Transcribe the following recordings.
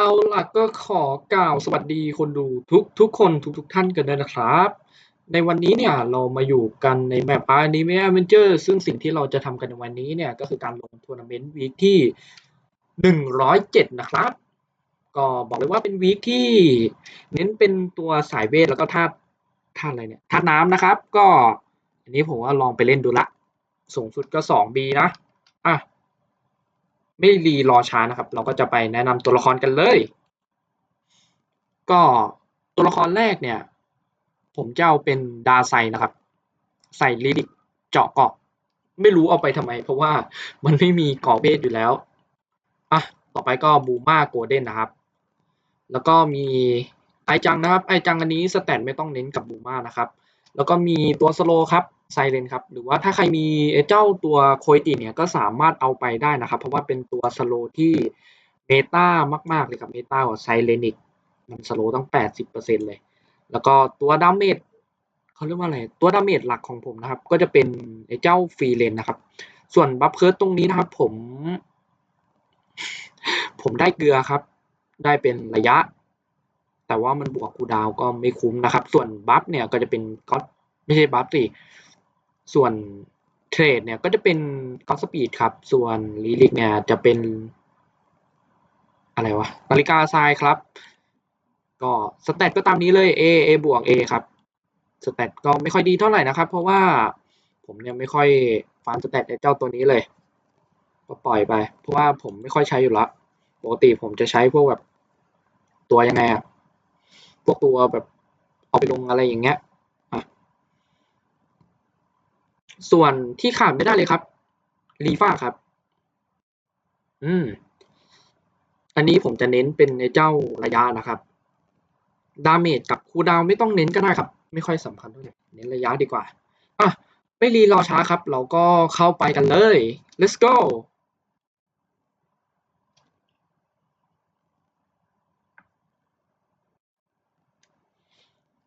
เอาล่ะก็ขอกล่าวสวัสดีคนดูทุกทุกคนทุกทุกท่านกันด้วยนะครับ ในวันนี้เนี่ยเรามาอยู่กันในแมปอานิเมะเวนเจอร์ซึ่งสิ่งที่เราจะทำกันในวันนี้เนี่ยก็คือการลงทัวร์นาเมนต์วีคที่หนึ่งร้อยเจ็ดนะครับ ก็บอกเลยว่าเป็นวีคที่เน้นเป็นตัวสายเวทแล้วก็ธาตุธาตุอะไรเนี่ยธาตุน้ำนะครับ ก็อันนี้ผมว่าลองไปเล่นดูละ สูงสุดก็สองบีนะอะ ไม่รีรอช้านะครับ เราก็จะไปแนะนำตัวละครกันเลย ก็ตัวละครแรกเนี่ย ผมจะเอาเป็นดาไซนะครับ ใส่ลิลิกเจาะเกาะ ไม่รู้เอาไปทำไม เพราะว่ามันไม่มีเกาะเบสอยู่แล้วอะต่อไปก็บูมาโกลเด้นนะครับ แล้วก็มีไอจังนะครับ ไอจังอันนี้สแตทไม่ต้องเน้นกับบูมานะครับ แล้วก็มีตัวสโลครับไซเรนครับหรือว่าถ้าใครมีเจ้าตัวโคยติเนี่ยก็สามารถเอาไปได้นะครับ เพราะว่าเป็นตัวสโลที่เมตามาก ๆ เลยครับเมตากว่าไซเรนิกมันสโลตั้ง 80%เลย แล้วก็ตัวดาเมจเขาเรียกว่าอะไร ตัวดาเมจหลักของผมนะครับ ก็จะเป็นไอ้เจ้าฟรีเลนนะครับ ส่วนบัฟเคิร์ตตรงนี้นะครับผม ผมได้เกลือครับ ได้เป็นระยะ แต่ว่ามันบวกคูดาวก็ไม่คุ้มนะครับ ส่วนบัฟเนี่ยก็จะเป็นก็ไม่ใช่บัฟสิส่วนเทรดเนี่ยก็จะเป็นก็สปีดครับ ส่วนลีลิกเนี่ยจะเป็นอะไรวะนาฬิกาทรายครับ ก็สแตทก็ตามนี้เลย A A บวก A ครับสแตทก็ไม่ค่อยดีเท่าไหร่นะครับ เพราะว่าผมเนี่ยไม่ค่อยฟาร์มสแตทเจ้าตัวนี้เลย ก็ปล่อยไป เพราะว่าผมไม่ค่อยใช้อยู่ละปกติผมจะใช้พวกแบบตัวยังไงอะ วกตัวแบบเอาไปลงอะไรอย่างเงี้ยส่วนที่ขาดไม่ได้เลยครับรีฟ้าครับ อืม อันนี้ผมจะเน้นเป็นในเจ้าระยะนะครับ ดาเมจกับคูดาวไม่ต้องเน้นก็ได้ครับ ไม่ค่อยสำคัญเท่าไหร่เน้นระยะดีกว่า อะ ไม่รีรอช้าครับ เราก็เข้าไปกันเลย let's go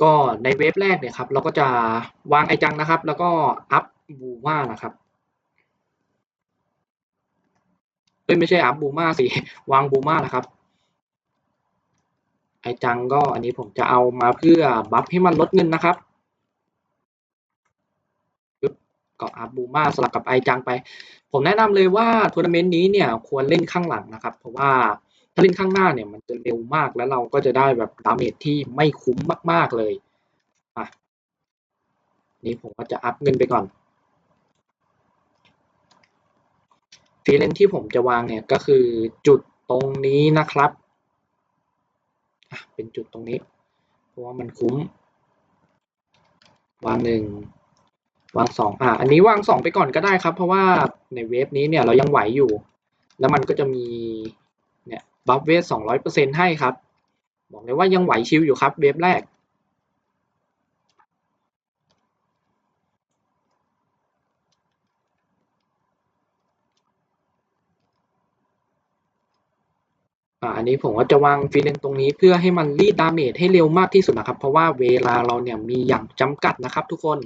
ก็ในเว็บแรกเนี่ยครับเราก็จะวางไอจังนะครับ แล้วก็อัพบูมานะครับเอ้ยไม่ใช่อัพบูมาสิวางบูมานะครับ ไอจังก็อันนี้ผมจะเอามาเพื่อบัฟให้มันลดเงินนะครับก็อัพบูมาสลับกับไอจังไป ผมแนะนำเลยว่าทัวร์นาเมนต์นี้เนี่ยควรเล่นข้างหลังนะครับ เพราะว่า ถ้าเล่นข้างหน้าเนี่ยมันจะเร็วมากแล้วเราก็จะได้แบบดาเมจที่ไม่คุ้มมาก ๆเลยอะนี่ผมก็จะอัพเงินไปก่อนฟีเลนที่ผมจะวางเนี่ยก็คือจุดตรงนี้นะครับอะเป็นจุดตรงนี้ เพราะว่ามันคุ้ม วางหนึ่งวางสองอะอันนี้วางสองไปก่อนก็ได้ครับ เพราะว่าในเวฟนี้เนี่ยเรายังไหวอยู่ แล้วมันก็จะมี บัฟเวสสองร้อยเปอร์เซ็นให้ครับ บอกเลยว่ายังไหวชิวอยู่ครับเวฟแรกอ่าอันนี้ผมก็จะวางฟีเลนตรงนี้เพื่อให้มันรีดดาเมจให้เร็วมากที่สุดนะครับ เพราะว่าเวลาเราเนี่ยมีอย่างจำกัดนะครับทุกคน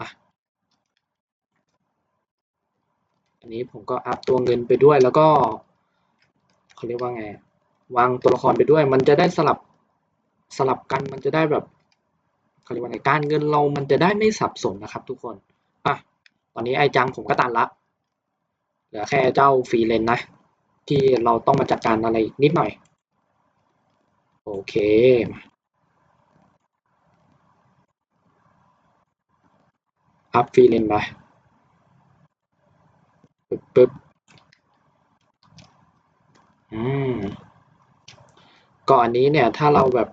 อะอันนี้ผมก็อัพตัวเงินไปด้วยแล้วก็ เขาเรียกว่าไง วางตัวละครไปด้วย มันจะได้สลับสลับกันมันจะได้แบบเขาเรียกว่าไงการเงินเรามันจะได้ไม่สับสนนะครับ ทุกคนอะตอนนี้ไอจังผมก็ตันละเหลือแค่เจ้าฟรีเลนนะ ที่เราต้องมาจัดการอะไรนิดหน่อย โอเคอัพฟรีเลนไปปึ๊บปึ๊บ อืมก็อันนี้เนี่ยถ้าเราแบบ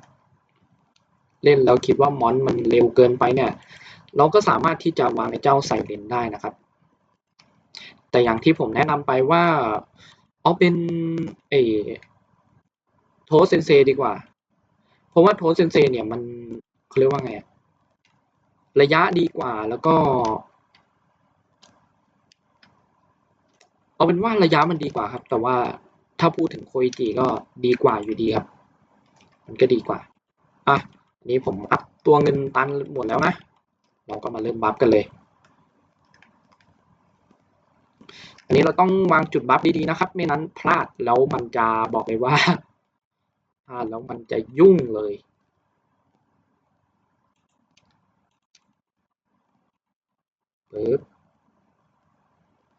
เล่นแล้วคิดว่ามอนมันเร็วเกินไปเนี่ย เราก็สามารถที่จะวางไอ้เจ้าใส่เลนได้นะครับ แต่อย่างที่ผมแนะนำไปว่าเอาเป็นเอโทสเซนเซดีกว่า เพราะว่าโทสเซนเซเนี่ยมันเขาเรียกว่าไงระยะดีกว่าแล้วก็ เอาเป็นว่าระยะมันดีกว่าครับ แต่ว่า ถ้าพูดถึงโคอิจิก็ดีกว่าอยู่ดีครับ มันก็ดีกว่า อะนี้ผมอัพตัวเงินตันหมดแล้วนะ เราก็มาเริ่มบัฟกันเลย อันนี้เราต้องวางจุดบัฟดีๆนะครับ ไม่นั้นพลาดแล้วมันจะบอกเลยว่าพลาดแล้วมันจะยุ่งเลยปึ๊บ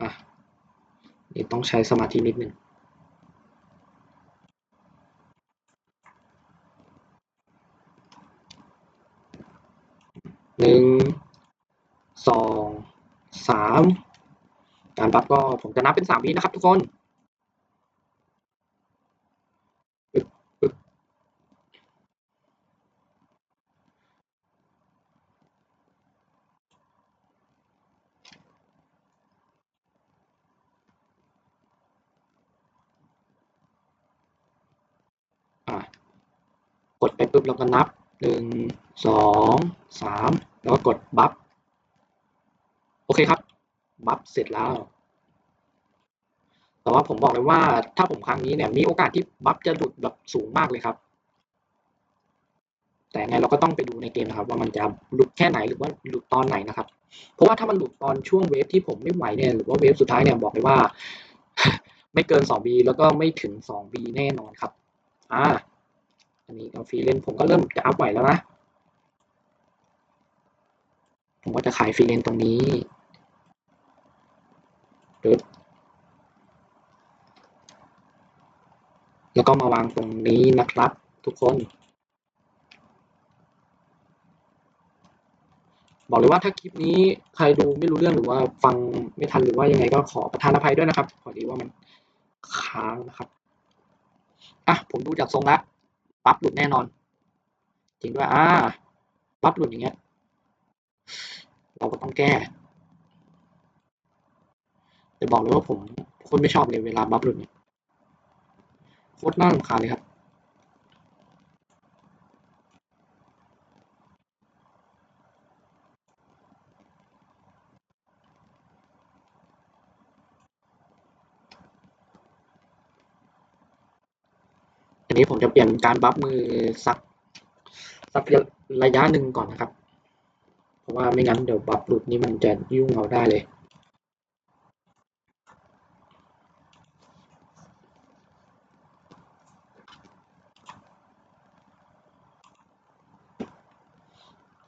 อะนี่ต้องใช้สมาธินิดนึง หนึ่งสองสามการบัฟก็ผมจะนับเป็นสามวินะครับทุกคนกดไปปุ๊บแล้วก็นับ หนึ่งสองสามแล้วก็กดบัฟโอเคครับบัฟเสร็จแล้ว แต่ว่าผมบอกเลยว่าถ้าผมครั้งนี้เนี่ยมีโอกาสที่บัฟจะหลุดแบบสูงมากเลยครับ แต่ไงเราก็ต้องไปดูในเกมนะครับ ว่ามันจะหลุดแค่ไหนหรือว่าหลุดตอนไหนนะครับ เพราะว่าถ้ามันหลุดตอนช่วงเวฟที่ผมไม่ไหวเนี่ยหรือว่าเวฟสุดท้ายเนี่ยบอกเลยว่า ไม่เกินสองบีแล้วก็ไม่ถึงสองบีแน่นอนครับ อ่า อันนี้ก็ฟรีเลนผมก็เริ่มจะอัพไหวแล้วนะ ผมก็จะขายฟรีเลนตรงนี้ปึ๊บแล้วก็มาวางตรงนี้นะครับทุกคน บอกเลยว่าถ้าคลิปนี้ใครดูไม่รู้เรื่องหรือว่าฟังไม่ทันหรือว่ายังไงก็ขอประทานอภัยด้วยนะครับพอดีว่ามันค้างนะครับอะผมดูจากทรงแล้ว ปั๊บหลุดแน่นอน จริงด้วยอ่าปั๊บหลุดอย่างเงี้ย เราก็ต้องแก้จะบอกเลยว่าผมคนไม่ชอบเลยเวลาบัฟหลุดเนี่ยโคตรน่ารำคาญเลยครับ อันนี้ผมจะเปลี่ยนการบัฟมือสักสักระยะหนึ่งก่อนนะครับ เพราะว่าไม่งั้นเดี๋ยวบัฟหลุดนี่มันจะยุ่งเอาได้เลย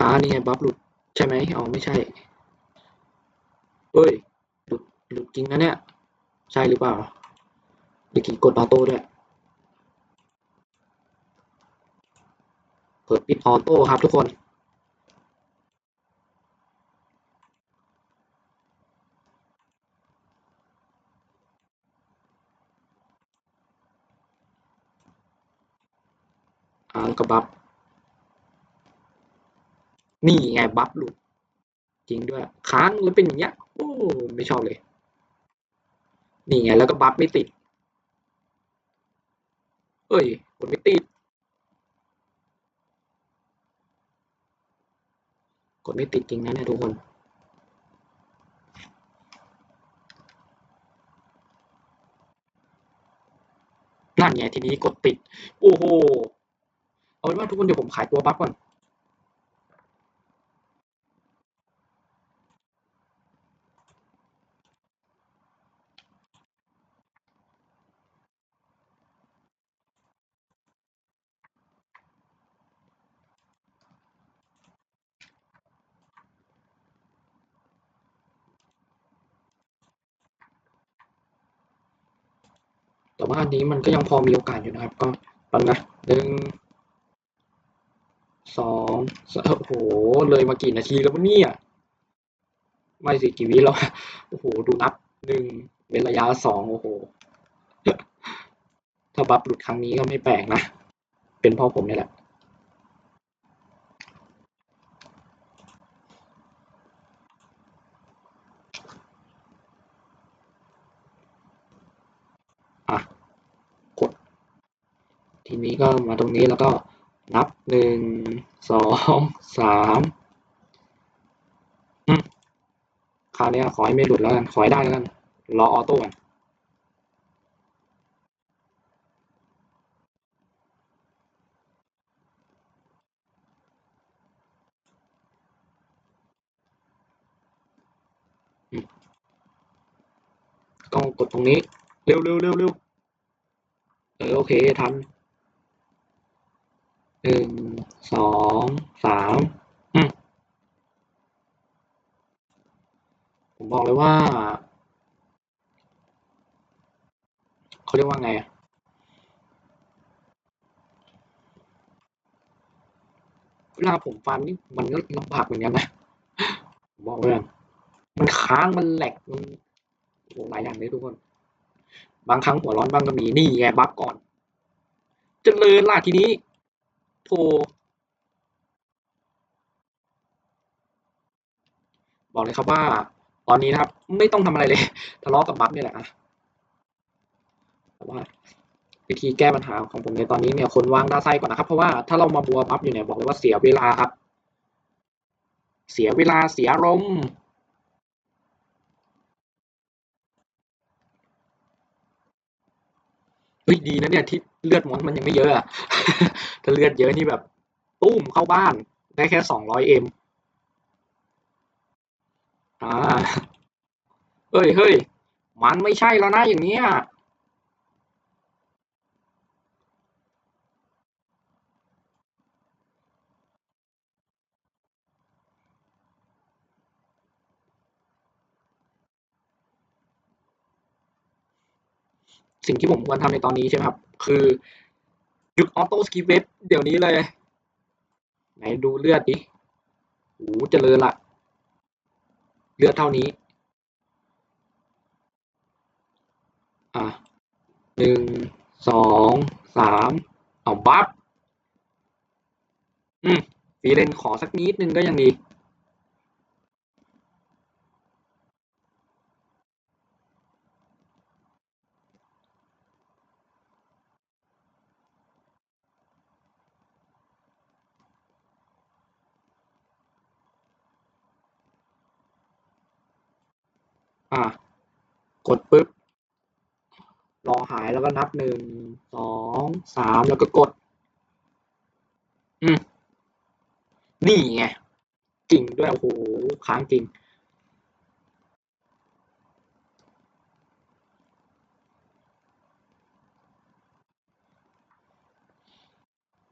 อ่านี่ไงบัฟหลุดใช่ไหมอ๋อไม่ใช่เฮ้ยหลุดหลุดจริงนะเนี่ย ใช่หรือเปล่าเมื่อกี้กดออโต้ด้วย ปิดปิดออโต้ครับทุกคนอ่าแล้วก็บัฟนี่ไงบัฟหลุดจริงด้วยค้างแล้วเป็นอย่างเงี้ยโอ้ไม่ชอบเลย นี่ไงแล้วก็บัฟไม่ติด เอ้ยกดไม่ติด กดไม่ติดจริงนะเนี่ยทุกคนนั่นไงทีนี้กดติด โอ้โห เอาเป็นว่าทุกคนเดี๋ยวผมขายตัวบัฟก่อน แต่ว่าอันนี้มันก็ยังพอมีโอกาสอยู่นะครับ ก็ปังนะหนึ่งสองโอ้โห เลยมากี่นาทีแล้ววะเนี่ย ไม่สิกี่วิแล้ว โอ้โห ดูนับหนึ่งเป็นระยะสองโอ้โห ถ้าบัฟหลุดครั้งนี้ก็ไม่แปลกนะ เป็นพ่อผมนี่แหละ ทีนี้ก็มาตรงนี้แล้วก็นับหนึ่งสองสามคราวนี้ขอให้ไม่หลุดแล้วกัน ขอให้ได้แล้วกัน รอออโต้ก่อนต้องกดตรงนี้ เร็วเร็วเร็วเร็วเออโอเค ทัน หนึ่งสองสามผมบอกเลยว่าเขาเรียกว่าไงอะเวลาผมฟันนี่มันก็ลำบากเหมือนกันนะบอกเลยมันค้างมันแหลกมันหลายอย่างเลยทุกคน บางครั้งหัวร้อนบ้างก็มีนี่ไงบัฟก่อนเจริญล่ะทีนี้ โทรบอกเลยครับว่า ตอนนี้นะครับ ไม่ต้องทำอะไรเลย ทะเลาะกับบัฟเนี่ยแหละอะแต่ว่าวิธีแก้ปัญหาของผมในตอนนี้เนี่ยคนวางด้าไส้ก่อนนะครับ เพราะว่าถ้าเรามาบัวบัฟอยู่เนี่ยบอกเลยว่าเสียเวลาครับ เสียเวลาเสียอารมเฮ้ยดีนะเนี่ยที่ เลือดมอนมันยังไม่เยอะอะถ้าเลือดเยอะนี่แบบตุ้มเข้าบ้านได้แค่สองร้อยเอ็มอ่าเฮ้ยเฮ้ยมันไม่ใช่แล้วนะอย่างเนี้ย สิ่งที่ผมควรทำในตอนนี้ใช่ไหมครับ คือหยุดออโต้สกิปเว็บเดี๋ยวนี้เลย ไหนดูเลือดดิโอ้เจริญละเลือดเท่านี้ อะหนึ่งสองสามเอาบัฟอืมฟีเลนขอสักนิดนึงก็ยังดี อะ กดปุ๊บ รอหายแล้วก็นับหนึ่งสองสามแล้วก็กด อืมนี่ไงจริงด้วย โอ้โห ค้างจริง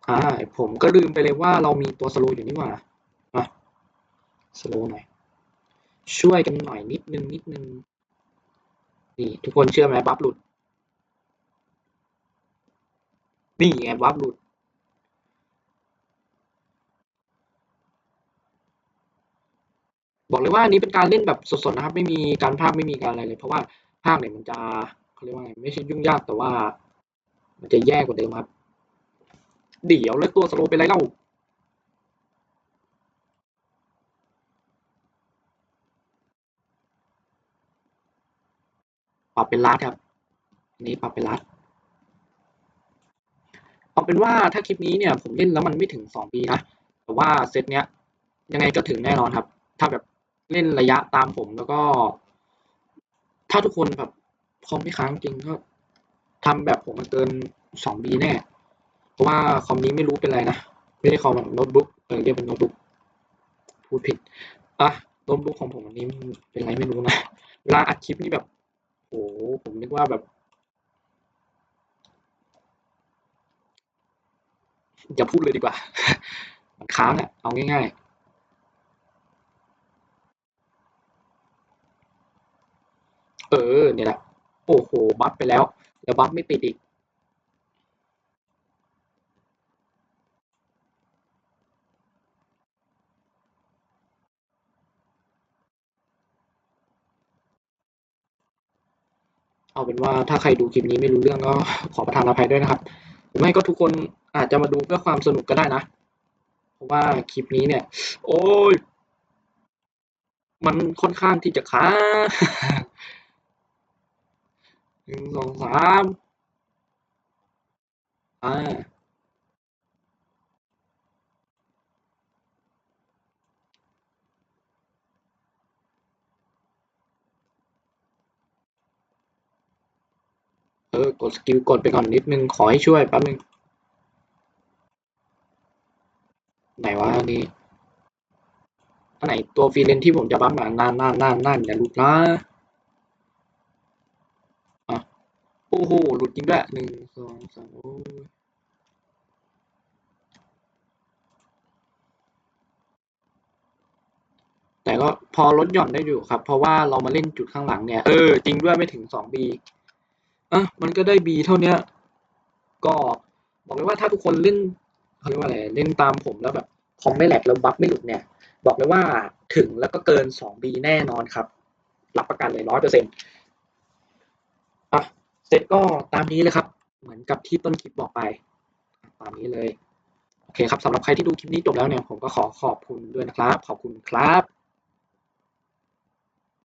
อ่าผมก็ลืมไปเลยว่าเรามีตัวสโลอยู่นี่หว่าอะสโลหน่อย ช่วยกันหน่อยนิดนึงนิดนึง นี่ทุกคนเชื่อไหมบัฟหลุด นี่ไงบัฟหลุด บอกเลยว่าอันนี้เป็นการเล่นแบบสดๆนะครับ ไม่มีการภาคไม่มีการอะไรเลย เพราะว่าภาคเนี่ยมันจะเขาเรียกว่าไงไม่ใช่ยุ่งยากแต่ว่า มันจะแย่กว่าเดิมครับ เดี๋ยวแล้วตัวสโลเป็นไรเล่า ปรับเป็นลัดครับอันนี้ปรับเป็นลัดเอาเป็นว่าถ้าคลิปนี้เนี่ยผมเล่นแล้วมันไม่ถึงสองปีนะแต่ว่าเซตเนี้ยยังไงก็ถึงแน่นอนครับ ถ้าแบบเล่นระยะตามผมแล้วก็ ถ้าทุกคนแบบคอมไม่ค้างจริงก็ทำแบบผมมันเกินสองปีแน่ เพราะว่าคอมนี้ไม่รู้เป็นไรนะไม่ได้คอมแบบโน้ตบุ๊กเออเรียกเป็นโน้ตบุ๊กพูดผิดอะโน้ตบุ๊กของผมอันนี้เป็นไรไม่รู้นะเวลาอัดคลิปนี่แบบ โอ้ผมนึกว่าแบบ อย่าพูดเลยดีกว่า มันค้างอะเอาง่ายๆเออเนี่ยแหละโอ้โห บัฟไปแล้ว แล้วบัฟไม่ติดอีก เอาเป็นว่าถ้าใครดูคลิปนี้ไม่รู้เรื่องก็ขอประทานอภัยด้วยนะครับหรือไม่ก็ทุกคนอาจจะมาดูเพื่อความสนุกก็ได้นะ เพราะว่าคลิปนี้เนี่ย โอ้ยมันค่อนข้างที่จะค้างหนึ่งสองสามอ่า ออกดสกิลกดไปก่อนนิดนึง ขอให้ช่วยแป๊บนึง ไหนวะอันนี้อันไหนตัวฟรีเลนที่ผมจะบัฟมานั่นนั่นนั่นนั่นอย่าหลุดนะอะโอ้โหหลุดจริงด้วยหนึ่งสองสามแต่ก็พอลดหย่อนได้อยู่ครับ เพราะว่าเรามาเล่นจุดข้างหลังเนี่ย เออ จริงด้วยไม่ถึงสองบี อะมันก็ได้บีเท่าเนี้ยก็บอกเลยว่าถ้าทุกคนเล่นเขาเรียกว่าอะไรเล่นตามผมแล้วแบบคอมไม่แหลกแล้วบัฟไม่หลุดเนี่ย บอกเลยว่าถึงแล้วก็เกินสองบีแน่นอนครับ รับประกันเลยร้อยเปอร์เซ็นต์อะเสร็จก็ตามนี้เลยครับ เหมือนกับที่ต้นคลิปบอกไป ตามนี้เลย โอเคครับสำหรับใครที่ดูคลิปนี้จบแล้วเนี่ย ผมก็ขอขอบคุณด้วยนะครับ ขอบคุณครับ